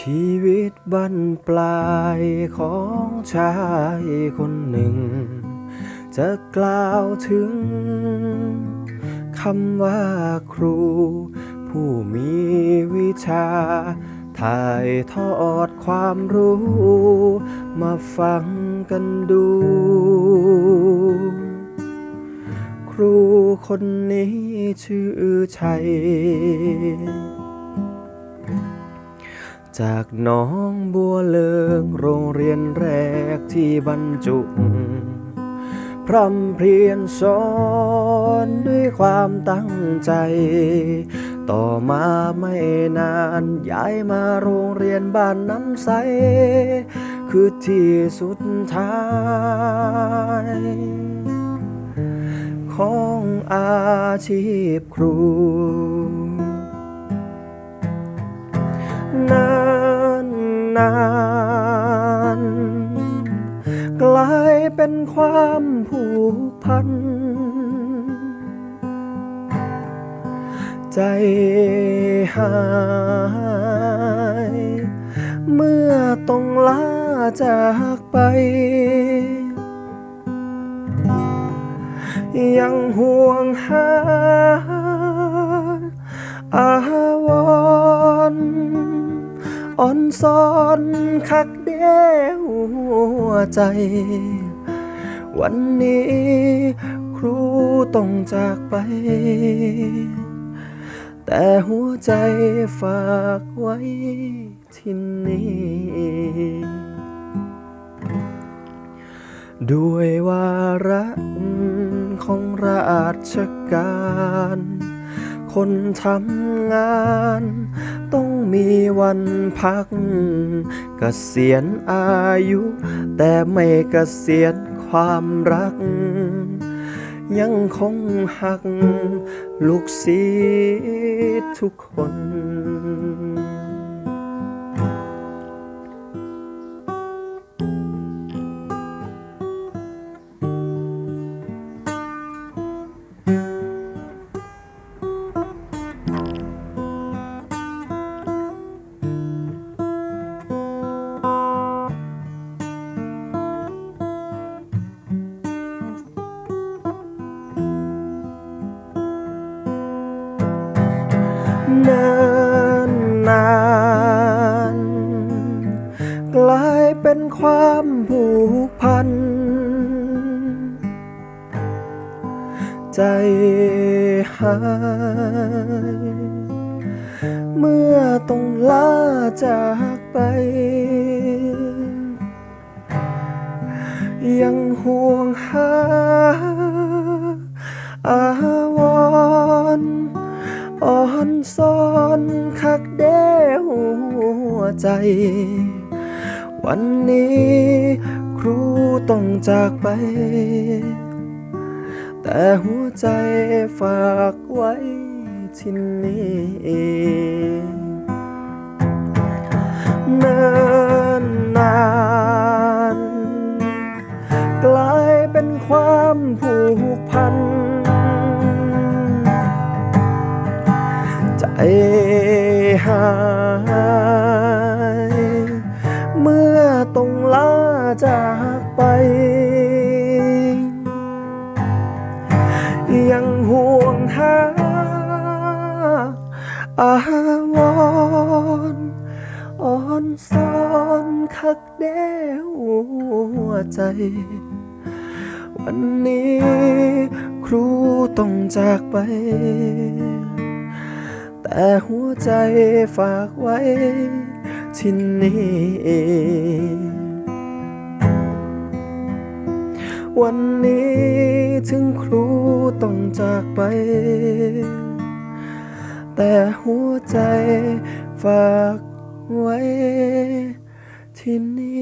ชีวิตบั้นปลายของชายคนหนึ่ง จะกล่าวถึงคำว่าครู ผู้มีวิชา ถ่ายทอดความรู้ มาฟังกันดู ครูคนนี้ชื่อชัย จากน้องบัวเลิงโรงเรียนแรกที่บรรจุ พร่ำเพรียนสอนด้วยความตั้งใจ ต่อมาไม่นานย้ายมาโรงเรียนบ้านน้ำใส คือที่สุดท้าย ของอาชีพครูนา นาน กลายเป็นความผูกพัน ใจหายเมื่อต้องลาจากไป ยังห่วงหาอาวร์ อ่อนซอนคักเดวหัวใจ วันนี้ครูต้องจากไป แต่หัวใจฝากไว้ที่นี่ ด้วยวาระของราชการ คนทำงาน ต้องมีวันพักเกษียณอายุ แต่ไม่เกษียณความรัก ยังคงหัก ลูกศิษย์ทุกคน เป็นความผูกพัน ใจหายเมื่อต้องลาจากไป ยังห่วงหาอาวรอ่อนซ้อนคักเดวหัวใจ วันนี้ครูต้องจากไป แต่หัวใจฝากไว้ที่นี่เนานนานกลายเป็นความผูกพัน ใจหาย จากไป ยังห่วงหาอาวรณ์อ่อนซ้อนคักเดหัวใจ วันนี้ครูต้องจากไป แต่หัวใจฝากไว้ที่นี่ วันนี้ถึงครูต้องจากไป แต่หัวใจฝากไว้ที่นี่